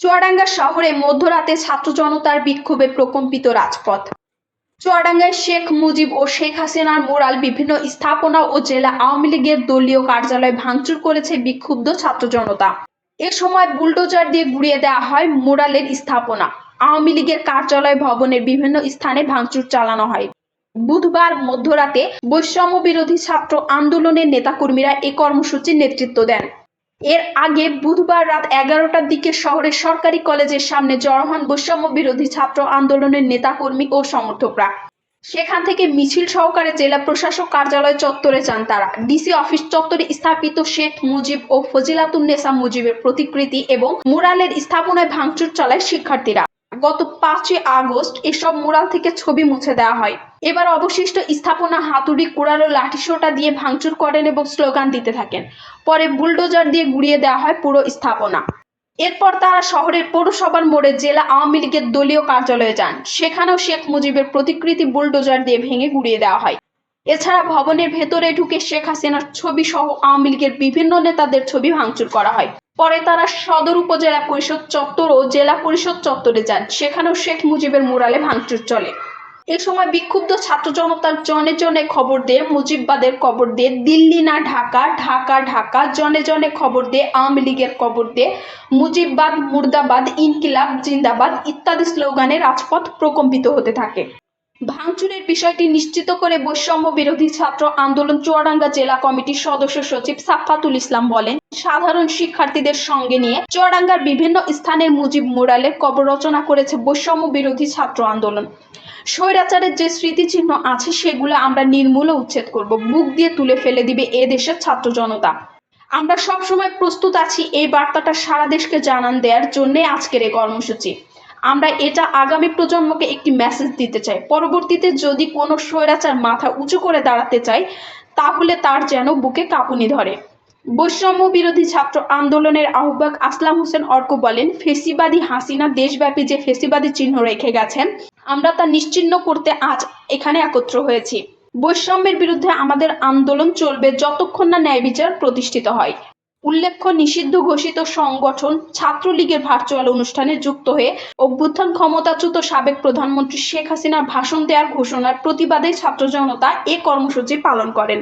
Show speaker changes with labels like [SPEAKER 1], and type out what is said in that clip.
[SPEAKER 1] চুয়াডাঙ্গা শহরে মধ্যরাতে ছাত্র জনতার বিক্ষোভে প্রকম্পিত রাজপথ। চুয়াডাঙ্গায় শেখ মুজিব ও শেখ হাসিনার মোরাল বিভিন্ন স্থাপনা ও জেলা আওয়ামী লীগের দলীয় কার্যালয় ভাঙচুর করেছে বিক্ষুব্ধ ছাত্র জনতা। এ সময় বুলডোজার দিয়ে গুড়িয়ে দেওয়া হয় মোরালের স্থাপনা। আওয়ামী লীগের কার্যালয় ভবনের বিভিন্ন স্থানে ভাঙচুর চালানো হয়। বুধবার মধ্যরাতে বৈষম্য বিরোধী ছাত্র আন্দোলনের নেতাকর্মীরা এ কর্মসূচির নেতৃত্ব দেন। এর আগে বুধবার রাত এগারোটার দিকে শহরের সরকারি কলেজের সামনে জড়ো হন বৈষম্য বিরোধী ছাত্র আন্দোলনের নেতাকর্মী ও সমর্থকরা। সেখান থেকে মিছিল সহকারে জেলা প্রশাসক কার্যালয় চত্বরে যান তারা। ডিসি অফিস চত্বরে স্থাপিত শেখ মুজিব ও ফজিলাতুন নেসা মুজিবের প্রতিকৃতি এবং মুরালের স্থাপনায় ভাঙচুর চালায় শিক্ষার্থীরা। গত পাঁচই আগস্ট এসব মুরাল থেকে ছবি মুছে দেওয়া হয়। এবার অবশিষ্ট স্থাপনা হাতুড়ি কুড়াল ও লাঠিসোঁটা দিয়ে ভাঙচুর করেন এবং স্লোগান দিতে থাকেন। পরে বুলডোজার দিয়ে গুড়িয়ে দেওয়া হয় পুরো স্থাপনা। এরপর তারা শহরের পৌরসভার মোড়ে জেলা আওয়ামী লীগের দলীয় কার্যালয়ে যান। সেখানেও শেখ মুজিবের প্রতিকৃতি বুলডোজার দিয়ে ভেঙে গুড়িয়ে দেওয়া হয়। এছাড়া ভবনের ভেতরে ঢুকে শেখ হাসিনার ছবি সহ আওয়ামী লীগের বিভিন্ন নেতাদের ছবি ভাঙচুর করা হয়। পরে তারা সদর উপজেলা পরিষদ চত্বর ও জেলা পরিষদ চত্বরে যান। সেখানেও শেখ মুজিবের মুরালে ভাঙচুর চলে। এ সময় বিক্ষুব্ধ ছাত্র জনতার জনে জনে খবর দিয়ে মুজিববাদের খবর দিয়ে দিল্লি না ঢাকা ঢাকা ঢাকা, জনে জনে খবর দিয়ে আওয়ামী লীগের খবর দিয়ে মুজিববাদ, মুর্দাবাদ, ইনকিলাব, জিন্দাবাদ ইত্যাদি স্লোগানে রাজপথ প্রকম্পিত হতে থাকে। ভাঙচুরের বিষয়টি নিশ্চিত করে বৈষম্য বিরোধী ছাত্র আন্দোলন চুয়াডাঙ্গা জেলা কমিটির সদস্য সচিব সাফাতুল ইসলাম বলেন সাধারণ শিক্ষার্থীদের সঙ্গে নিয়ে চুয়াডাঙ্গার বিভিন্ন স্থানের মুজিব মুরালের কবর রচনা করেছে বৈষম্য বিরোধী ছাত্র আন্দোলন। স্বৈরাচারের যে স্মৃতিচিহ্ন আছে সেগুলো আমরা নির্মূলে উচ্ছেদ করব। বুক দিয়ে তুলে ফেলে দিবে এ দেশের ছাত্র জনতা। আমরা সবসময় প্রস্তুত আছি এই বার্তাটা সারা দেশকে জানান দেওয়ার জন্যে আজকের এই কর্মসূচি। আমরা এটা আগামী প্রজন্মকে একটি মেসেজ দিতে চাই। পরবর্তীতে যদি কোনো স্বৈরাচার মাথা উঁচু করে দাঁড়াতে চায়, তাহলে তার যেন বুকে কাঁপুনি ধরে। বৈষম্য বিরোধী ছাত্র আন্দোলনের আহ্বায়ক আসলাম হোসেন অর্ক বলেন, ফেসিবাদী হাসিনা দেশব্যাপী যে ফেসিবাদী চিহ্ন রেখে গেছেন, আমরা তা নিশ্চিহ্ন করতে আজ এখানে একত্র হয়েছি। বৈষম্যের বিরুদ্ধে আমাদের আন্দোলন চলবে যতক্ষণ না ন্যায় বিচার প্রতিষ্ঠিত হয়। উল্লেখ্য, নিষিদ্ধ ঘোষিত সংগঠন ছাত্রলীগের ভার্চুয়াল অনুষ্ঠানে যুক্ত হয়ে অভ্যুত্থান ক্ষমতাচ্যুত সাবেক প্রধানমন্ত্রী শেখ হাসিনার ভাষণ দেওয়ার ঘোষণার প্রতিবাদে ছাত্র জনতা এ কর্মসূচি পালন করেন।